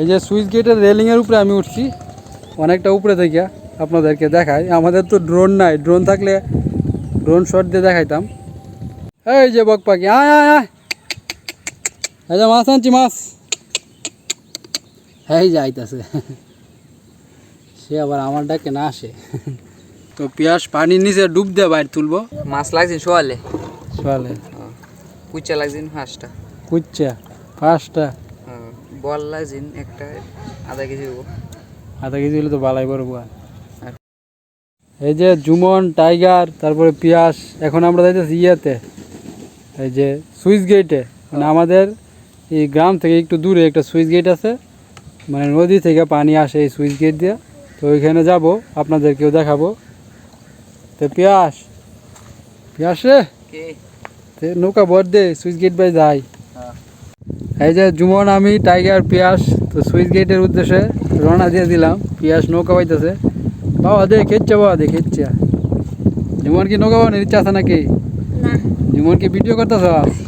এই যে সুইচ গেটের রেলিংয়ের উপরে আমি উঠছি অনেকটা উপরে থেকে আপনাদেরকে দেখাই। আমাদের তো ড্রোন নাই ড্রোন থাকলে ড্রোন শট দিয়ে দেখাইতাম। এই যে বক পাখি আয় আয় আয়। এই যে মাছ আনছি মাছ। এই যে আইতাছে। সে আবার আমার ডাকে না আসে। তো পেঁয়াজ পানির নিচে ডুব দিয়ে বাইর তুলবো। মাছ লাগছে সোয়ালে সোয়ালে কুচা লাগছে ফার্স্টটা কুচ্চা পাঁচটা বল লাগছে একটা আধা কেজি দেবো আধা কেজি হলে তো বালাই বড় বুয়া। এই যে জুমন টাইগার তারপরে পিয়াস এখন আমরা যাইতেছি ইয়েতে। এই যে সুইচ গেটে মানে আমাদের এই গ্রাম থেকে একটু দূরে একটা সুইচ গেট আছে। মানে নদী থেকে পানি আসে এই সুইচ গেট দিয়ে। তো ওইখানে যাব আপনাদেরকেও দেখাবো। তো পিয়াস পিয়াস রে। নৌকা ভর দে সুইচ গেট বাই যাই। হ্যাঁ। এই যে জুমন আমি টাইগার পিয়াস তো সুইচ গেটের উদ্দেশ্যে রওনা দিয়ে দিলাম। পিয়াস নৌকা পাইতেছে। বাবা দে খেচ্ছে বাবা দে খেচ্ছে জুমন কি নৌকা বানানোর ইচ্ছা আছে নাকি? জুমন কি ভিডিও করতেছ?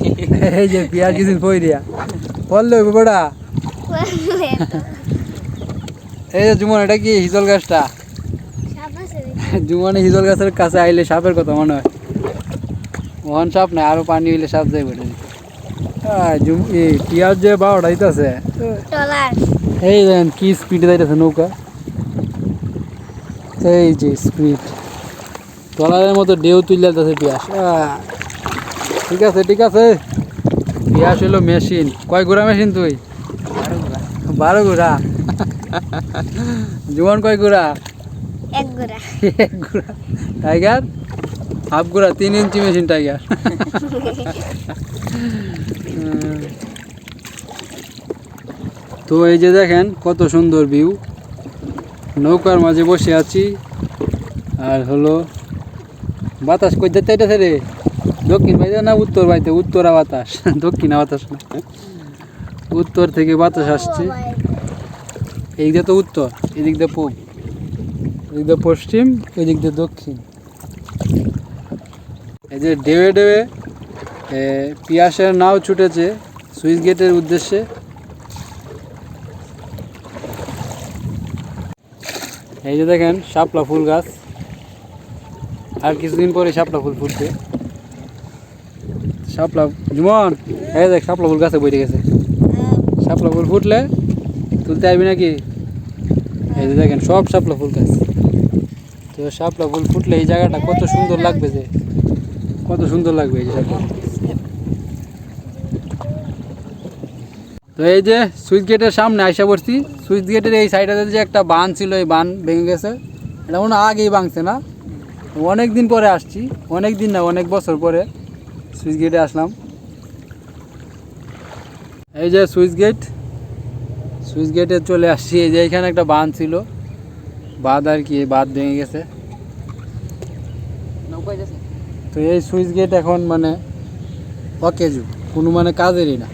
এই যে পিয়াস কিছু কই দিয়া। বেটা বললে তো। এই যে জুমন এটা কি হিজল গাছটা? জুমনে হিজল গাছের কাছে আইলে সাপের কথা মনে হয়। মহান সাপ নাই আরও পানি হইলে সাপ যাই বেটা জুম এই পিয়াজ যে বারোটা দিতেছে এই দেন কি স্পিডে যাইতেছে নৌকা। এই যে স্পিড ট্রলারের মতো ঢেউ তুলে যাচ্ছে পিয়াস। ঠিক আছে ঠিক আছে। পিয়াস হলো মেশিন কয় ঘোড়া মেশিন তুই? বারো ঘোড়া। জীবন কয় ঘোড়া? এক গোড়া এক ঘোড়া। টাইগার? হাফ ঘোড়া তিন ইঞ্চি মেশিন টাইগার। তো এই যে দেখেন, কত সুন্দর ভিউ। নৌকার মাঝে বসে আছি। আর হলো, বাতাস কই যেতে চাইতেছে রে? দক্ষিণ বাইতে না উত্তর বাইতে উত্তরা বাতাস। দক্ষিণা বাতাস উত্তর থেকে বাতাস আসছে। এই দিকে তো উত্তর, এদিক দিয়ে পূব। এদিক দিয়ে পশ্চিম, এদিক দিয়ে দক্ষিণ। এই যে ডেবে ডেবে পিয়াসের নাও ছুটেছে সুইচ গেটের উদ্দেশ্যে। এই যে দেখেন, শাপলা ফুল গাছ। আর কিছুদিন পরে শাপলা ফুল ফুটবে। শাপলা, জুমন, এই দেখ, শাপলা ফুল গাছে বইতে গেছে। শাপলা ফুল ফুটলে তুলতে আসবি নাকি? এই যে দেখেন, সব শাপলা ফুল গাছ। তো শাপলা ফুল ফুটলে এই জায়গাটা কত সুন্দর লাগবে যে। কত সুন্দর লাগবে এই তো এই যে সুইচ গেটের সামনে আইসা পড়ছি। সুইচ গেটের এই সাইডে যে একটা বান ছিল, এই বান ভেঙে গেছে। এটা মনে আগেই ভাঙছে না? অনেক দিন পরে আসছি অনেক দিন না, অনেক বছর পরে সুইচ গেটে আসলাম। এই যে সুইচ গেট, সুইচ গেটে চলে আসছি। এই যে এখানে একটা বাঁধ ছিল। বাঁধ আর কি, বাঁধ ভেঙে গেছে নৌকায় যাচ্ছে তো এই সুইচ গেট এখন মানে অকেজু, কোনো মানে কাজেরই না।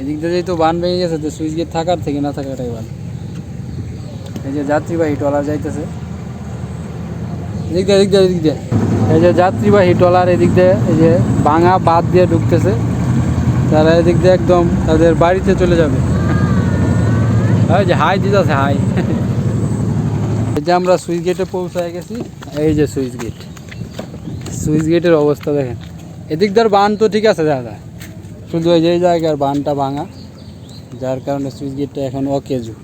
এদিক দিয়ে যেহেতু বান ভেঙে গেছে, তো সুইচ গেট থাকার থেকে না থাকাটাই ভালো। এই যে যাত্রীবাহী ট্রলার যাইতেছে। এদিক দিয়ে এদিক দিয়ে এদিক দিয়ে। এই যে যাত্রীবাহী ট্রলার এদিক দিয়ে, এই যে ভাঙা বাদ দিয়ে ঢুকতেছে। তারা এদিক দিয়ে একদম তাদের বাড়িতে চলে যাবে। এই যে হাই দিতেছে হাই। এই যে আমরা সুইচ গেটে পৌঁছায় গেছি। এই যে সুইচ গেট। সুইচ গেটের অবস্থা দেখেন। এদিক ধর বান তো ঠিক আছে, দাদা। শুধু এই যে জায়গার বানটা ভাঙা, যার কারণে সুইচ গেটটা এখন অকেজু।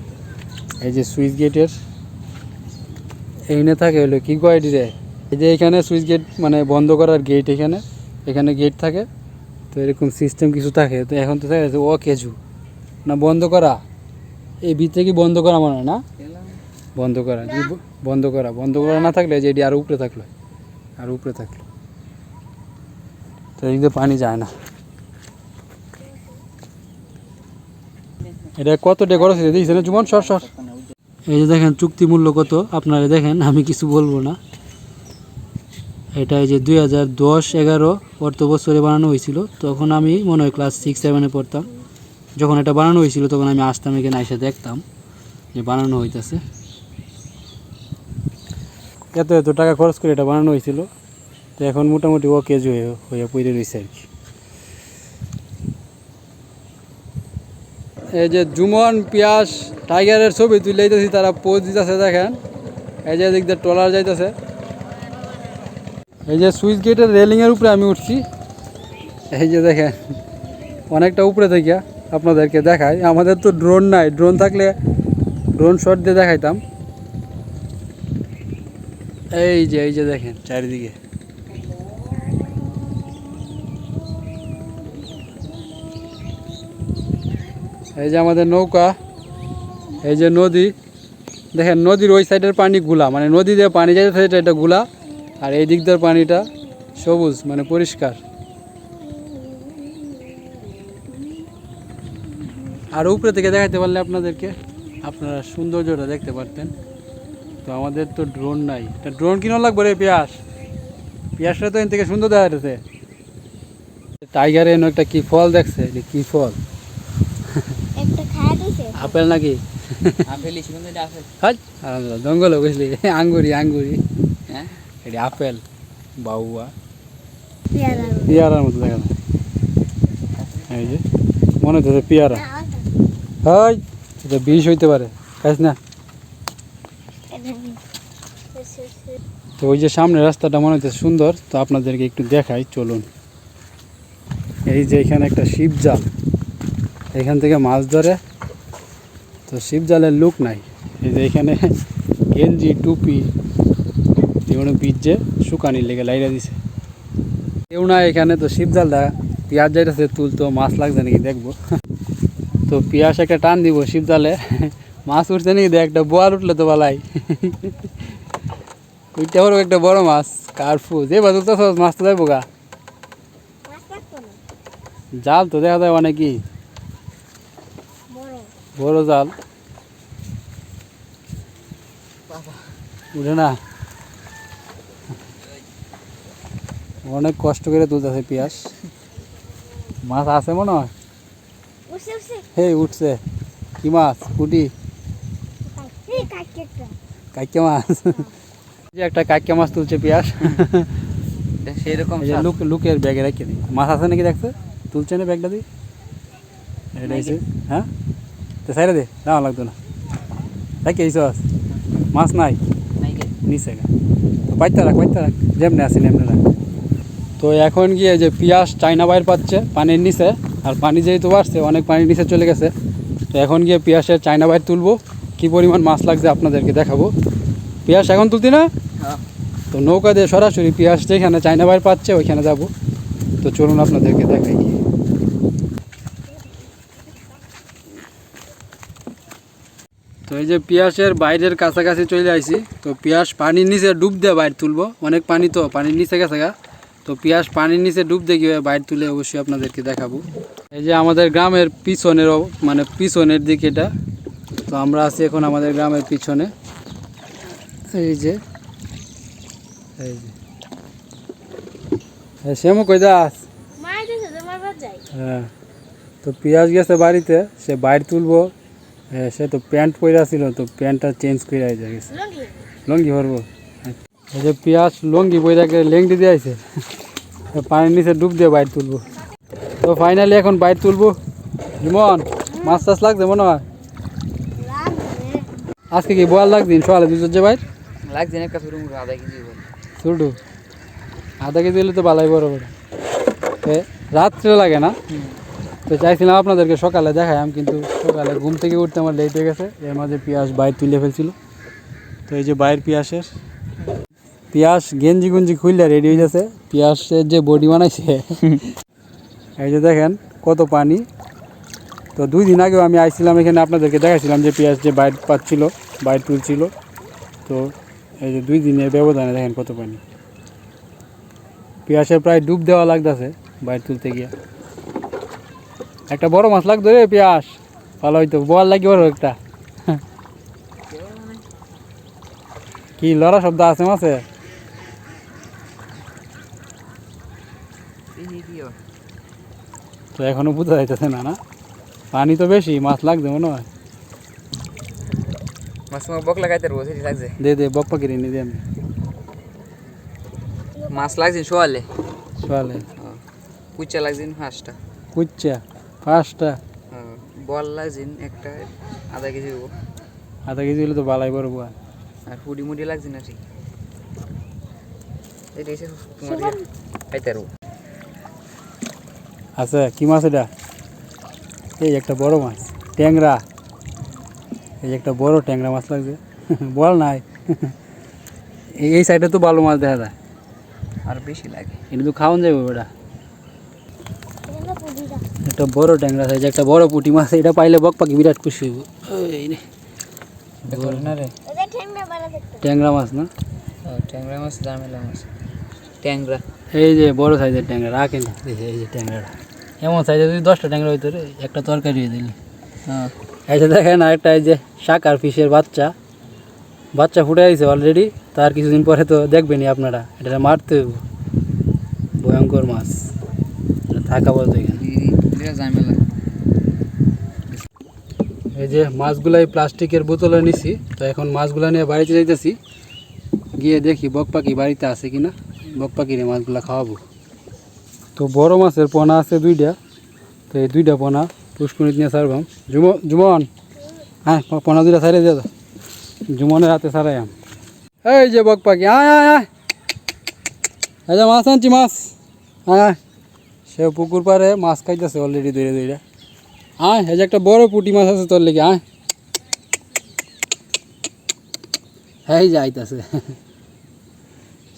এই যে সুইচ গেটের এইনে থাকে হলো কি কয় রে? এই যে এখানে সুইচ গেট মানে বন্ধ করার গেট এখানে এখানে গেট থাকে। তো এরকম সিস্টেম কিছু থাকে। তো এখন তো থাকে অকেজু। না, বন্ধ করা। এই ভিতরে কি বন্ধ করা মনে হয় না? বন্ধ করা। বন্ধ করা। বন্ধ করা না থাকলে যে এটি আর উপরে থাকল। আর উপরে থাকল। এদিক পানি যায় না। এটা কত টাকা খরচ হয়েছে? দিয়েছে না জুমন সর সর। এই যে দেখেন, চুক্তি মূল্য কত? আপনারা দেখেন, আমি কিছু বলব না। এটা এই যে দুই হাজার দশ এগারো অর্থ বছরে বানানো হয়েছিল। তখন আমি মনে হয় ক্লাস সিক্স সেভেনে পড়তাম। যখন এটা বানানো হয়েছিল, তখন আমি আসতাম এখানে এসে দেখতাম যে বানানো হইতেছে। এত এত টাকা খরচ করে এটা বানানো হয়েছিল। তো এখন মোটামুটি ও কেজি হয়ে হয়ে পড়ে রয়েছে আর কি। এই যে জুমন, পিয়াস, টাইগারের ছবি তুলে দিতেছি, তারা পোজ দিতেছে, দেখেন। এই যে এদিক দিয়ে ট্রলার যাইতেছে। এই যে সুইচ গেটের রেলিংয়ের উপরে আমি উঠছি। এই যে দেখেন, অনেকটা উপরে থেকে আপনাদেরকে দেখাই। আমাদের তো ড্রোন নাই। ড্রোন থাকলে ড্রোন শট দিয়ে দেখাইতাম। এই যে এই যে দেখেন, চারিদিকে। এই যে আমাদের নৌকা, এই যে নদী, দেখেন নদীর ওই সাইডের পানি গুলা মানে নদী দিয়ে পানি যাইতে এটা এটা গুলা, আর এই দিক দিয়ে পানিটা সবুজ মানে পরিষ্কার। আর উপরে থেকে দেখাতে পারলে আপনাদেরকে, আপনারা সৌন্দর্যটা দেখতে পারতেন। তো আমাদের তো ড্রোন নাই। তা ড্রোন কিনো লাগবে রে পেঁয়াজ পেঁয়াজটা তো এখান থেকে সুন্দর দেখা যাচ্ছে টাইগারে এনে একটা কি ফল দেখছে? কি ফল? আপেল নাকি? Apple apple. হাট জঙ্গলে বুঝলি আঙ্গুরি আঙ্গুরি। হ্যাঁ? এটি আপেল বাউয়া। পেয়ারা। পেয়ারার মতো দেখা যায়। এই যে মনে হচ্ছে পিয়ারা। হয় এটা বিষ হইতে পারে। খাইস না? তো ওই যে সামনে রাস্তাটা মনে হচ্ছে সুন্দর তো আপনাদেরকে একটু দেখাই চলুন। এই যে এখানে একটা শিব জাল এখান থেকে মাছ ধরে তো শিব জালের লুক নাই। এই যে এখানে গেঞ্জি টুপি যেগুলো বীজে শুকানির লেগে লাইরা দিছে। কেউ না এখানে তো শিব জালটা পেঁয়াজ যাইতেছে তুলতো মাছ লাগছে নাকি দেখব। তো পেঁয়াজ একটা টান দিব শিব জালে মাছ উঠছে নাকি দেখ একটা বোয়াল উঠলে তো বালাই। ওইটা হলো একটা বড় মাছ কার্ফু। যে বাদল তো মাছ তো যাইবো গা। জাল তো দেখা যায় অনেকই। বড় জাল। উঠে না। অনেক কষ্ট করে তুলতেছে পেঁয়াজ। মাছ আছে মনে হয়? হে উঠছে। কি মাছ? পুটি? এই কাকি একটা কাইকে মাছ যে একটা কাইকে মাছ তুলছে পেঁয়াজ। সেই রকম এই যে লুক লুকের ব্যাগে রেখে মাছ আছে নাকি দেখছে? তুলছে না ব্যাগটা দিই এটা হ্যাঁ? তো সাইডে দে দাম লাগতো না। রেখে এইস মাছ নাই। নিচে গা। তো পাইতে রাখ পাইতে রাখ। যেমনি আসি এমনি রাখ। তো এখন গিয়ে যে পিঁয়াজ চাইনা বাইর পাচ্ছে পানির নিচে। আর পানি যেহেতু বাড়ছে অনেক পানির নিচে চলে গেছে। তো এখন গিয়ে পেঁয়াজের চাইনা বাইর তুলবো। কী পরিমাণ মাছ লাগছে আপনাদেরকে দেখাবো। পেঁয়াজ এখন তুলতি না? হ্যাঁ। তো নৌকা দিয়ে সরাসরি পেঁয়াজ যেখানে চাইনা বাইর পাচ্ছে ওইখানে যাব। তো চলুন আপনাদেরকে দেখাই তো এই যে পেঁয়াজের বাইরের কাছাকাছি চলে আইছি তো পেঁয়াজ পানির নিচে ডুব দিয়ে বাইর তুলবো। অনেক পানি তো পানির নিচে গেছে গা। তো পেঁয়াজ পানির নিচে ডুব দিয়ে কীভাবে বাইর তুলে অবশ্যই আপনাদেরকে দেখাবো। এই যে আমাদের গ্রামের পিছনের মানে পিছনের দিকে এটা। তো আমরা আছি এখন আমাদের গ্রামের পিছনে। এই যে। এই যে। হ্যাঁ শ্যামু কই দাস হ্যাঁ। তো পেঁয়াজ গেছে বাড়িতে সে বাইর তুলবো। হ্যাঁ সে তো প্যান্ট পরে ছিল তো প্যান্টটা চেঞ্জ করে আইসে গেছে। লঙ্গি? ভরবো এই যে পেঁয়াজ লঙ্গি বইটাকে লেংটি দিয়ে আইছে। পানির নিচে ডুব দিয়ে বাইর তুলবো। তো ফাইনালি এখন বাইর তুলবো। জীবন মাছ টাছ লাগছে মনে হয়? আজকে কি বোয়াল লাগদিন সকালে দুটো যে বাইর লাগছে না একটা ছোটো আধা কেজি ছোটো আধা কেজি হলে তো ভালোই বড় বড় এ, রাত্রে লাগে না? তো চাইছিলাম আপনাদেরকে সকালে দেখাইলাম কিন্তু সকালে ঘুম থেকে উঠতে আমার লেট হয়ে গেছে। এর মাঝে পেঁয়াজ বাইর তুলে ফেলছিল। তো এই যে বাইর পেঁয়াজের, পেঁয়াজ গেঞ্জি গুঞ্জি খুললে রেডি হয়ে গেছে। পেঁয়াজের যে বডি বানাইছে, এই যে দেখেন কত পানি। তো দুই দিন আগেও আমি আইছিলাম এখানে, আপনাদেরকে দেখাইছিলাম যে পেঁয়াজ যে বাইর পাচ্ছিল, বাইর তুলছিল। তো এই যে দুই দিনের ব্যবধানে দেখেন কত পানি। পেঁয়াজের প্রায় ডুব দেওয়া লাগতেছে বাইর তুলতে গিয়ে। একটা বড় মাছ লাগতো রে পেঁয়াজ ভালো হইতো বল লাগি বড় একটা। কি লড়া শব্দ আছে মাছে? তো এখনও বোঝা যাইতেছে না না? পানি তো বেশি মাছ লাগছে মনে হয়। মাছ বক লাগাইতে লাগছে। দে দে বপ্পা কিনে নি দে আমি। মাছ লাগছে শোয়ালে সোয়ালে। কুচা লাগছে পাঁচটা কুচ্চা পাঁচটা? বল লাগছেন একটা আধা কেজি হব আধা কেজি হলে তো বালাই বড় বুয়া আর হুডি মুডি লাগছে না ঠিক এটা এসে তোমার খাইতে আচ্ছা কি মাছ এটা? এই একটা বড় মাছ ট্যাংরা। এই একটা বড় ট্যাংরা মাছ লাগছে। বল নাই। এই এই সাইডে তো ভালো মাছ দেখা যায়। আর বেশি লাগে। এটা তো খাওয়ান যাবে ওটা একটা বড় ট্যাংরা সাইজ একটা বড় পুঁটি মাছ এটা পাইলে বক পাখি বিরাট খুশি হইব। ট্যাংরা মাছ না? ও, ট্যাংরা মাছ জামেলা মাছ। ট্যাংরা। এই যে বড় সাইজের ট্যাংরা রাখেন। এই যে ট্যাংরাটা। এমন সাইজে যদি দশটা ট্যাংরা হইতো রে একটা তরকারি হয়ে দিলি। হ্যাঁ এই যে দেখেন আরেকটা এই যে শাক আর ফিশের বাচ্চা। বাচ্চা ফুটে গেছে অলরেডি তার কিছুদিন পরে তো দেখবেনই আপনারা এটা মারতে হইব। ভয়ঙ্কর মাছ। থাকা বলতে এখানে এই যে মাছগুলো এই প্লাস্টিকের বোতলে নিছি, তো এখন মাছগুলো নিয়ে বাড়িতে যাইতেছি। গিয়ে দেখি বক পাখি বাড়িতে আছে কি না বক পাখিরে মাছগুলো খাওয়াবো। তো বড় মাছের পোনা আছে দুইটা, তো এই দুইটা পোনা পুষ্কুনিত নিয়ে সারবাম জুম, জুমন। হ্যাঁ পোনা দুইটা সারে দিয়ে জুমনের হাতে সারাই আম। এই যে বক পাখি আয় আয় আয়। এই যে মাছ আনছি, মাছ। আয় আয়। সে পুকুর পারে মাছ খাইতেছে অলরেডি ধীরে দূরে আয়, এই যে একটা বড় পুঁটি মাছ আছে তোর লেগে, আয়। এই যে আইতাছে।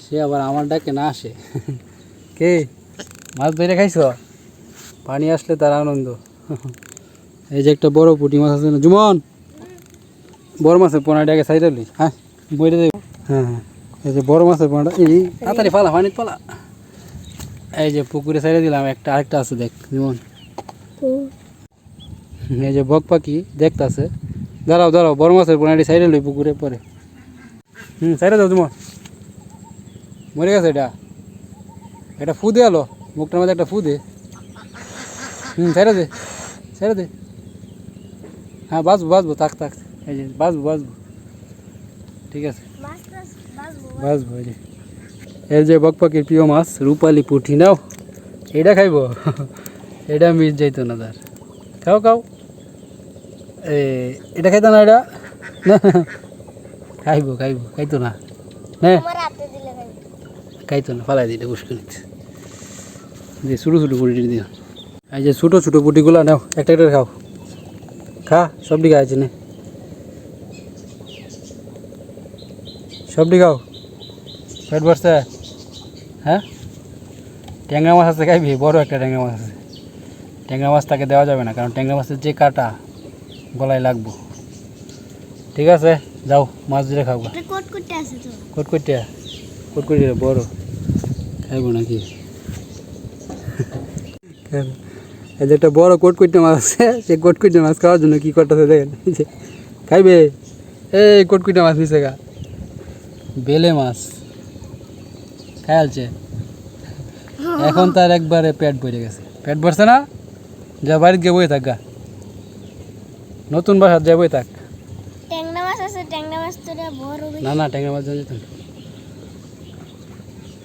সে আবার আমার ডাকে না আসে। কে? মাছ ধরে খাইছ? পানি আসলে তার আনন্দ। এই যে একটা বড় পুঁটি মাছ আছে না, জুমন! বড় মাছের পোনাটাকে সাইডে হ্যাঁ বইটা দেব হ্যাঁ হ্যাঁ। এই যে বড় মাছের পোনাটা, এই, তাড়াতাড়ি পালা পানি পালা। এই যে পুকুরে সাইডে দিলাম একটা আরেকটা আছে দেখ জুমন এই যে বক পাখি দেখতাছে। দাঁড়াও দাঁড়াও বড় মাছের পোনাটি সাইডে লই পুকুরে পরে। হুম সাইডে দাও তোমার। মরে গেছে এটা। এটা ফু দে আলো মুখটার মধ্যে একটা ফু দে। হুম সাইডে দে সাইডে দে। হ্যাঁ বাঁচবো বাঁচবো থাক থাক। এই যে বাঁচবো বাঁচবো। ঠিক আছে। বাঁচবো এই যে। এই যে বক পাখির প্রিয় মাছ রূপালি পুঁটি নাও। এটা খাইব। এটা মিস যাইতো না তার। খাও খাও। এ এটা খাইতো না এটা? না খাইব খাইব খাইতো না। হ্যাঁ খাইতো না ফালাই দিলে পুষ্করিতে দিয়ে ছোটো ছোটো পুটি দিও। এই যে ছোটো ছোটো পুটিগুলো নাও একটা একটা খাও। খা সবটি খাইছে নে। সবটি খাও। পেট ভরছে? হ্যাঁ? ট্যাংরা মাছ আছে খাইবি? বড় একটা ট্যাংরা মাছ আছে। ট্যাংরা মাছ তাকে দেওয়া যাবে না কারণ ট্যাংরা মাছের যে কাটা গলায় লাগবো। ঠিক আছে? যাও মাছ ধরে খাব কটকটিয়া কটকটিয়া বড়। খাইব নাকি? এই যে একটা বড় কটকটিয়া মাছ আছে সেই কটকটিয়া মাছ খাওয়ার জন্য কি করতেছে দেখেন? খাইবে? এই কটকটিয়া মাছ নিচে গা। বেলে মাছ। খায়ালছে এখন তার একবারে পেট ভরে গেছে। পেট ভরছে না? যা বাড়িতে গিয়ে বই থাক গা। নতুন বাসার যা বই থাক। না না ট্যাংরা মাছ দেওয়া যেত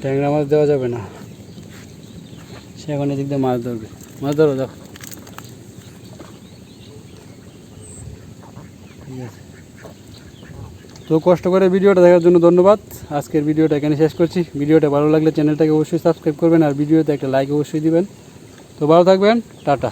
ট্যাংরা মাছ দেওয়া যাবে না। সে এখন এদিক দিয়ে মাছ ধরবে। মাছ ধরো দেখো ঠিক আছে তো কষ্ট করে ভিডিওটা দেখার জন্য ধন্যবাদ। আজকের ভিডিওটা এখানে শেষ করছি। ভিডিওটা ভালো লাগলে চ্যানেলটাকে অবশ্যই সাবস্ক্রাইব করবেন আর ভিডিওতে একটা লাইক অবশ্যই দিবেন। তো ভালো থাকবেন। টাটা।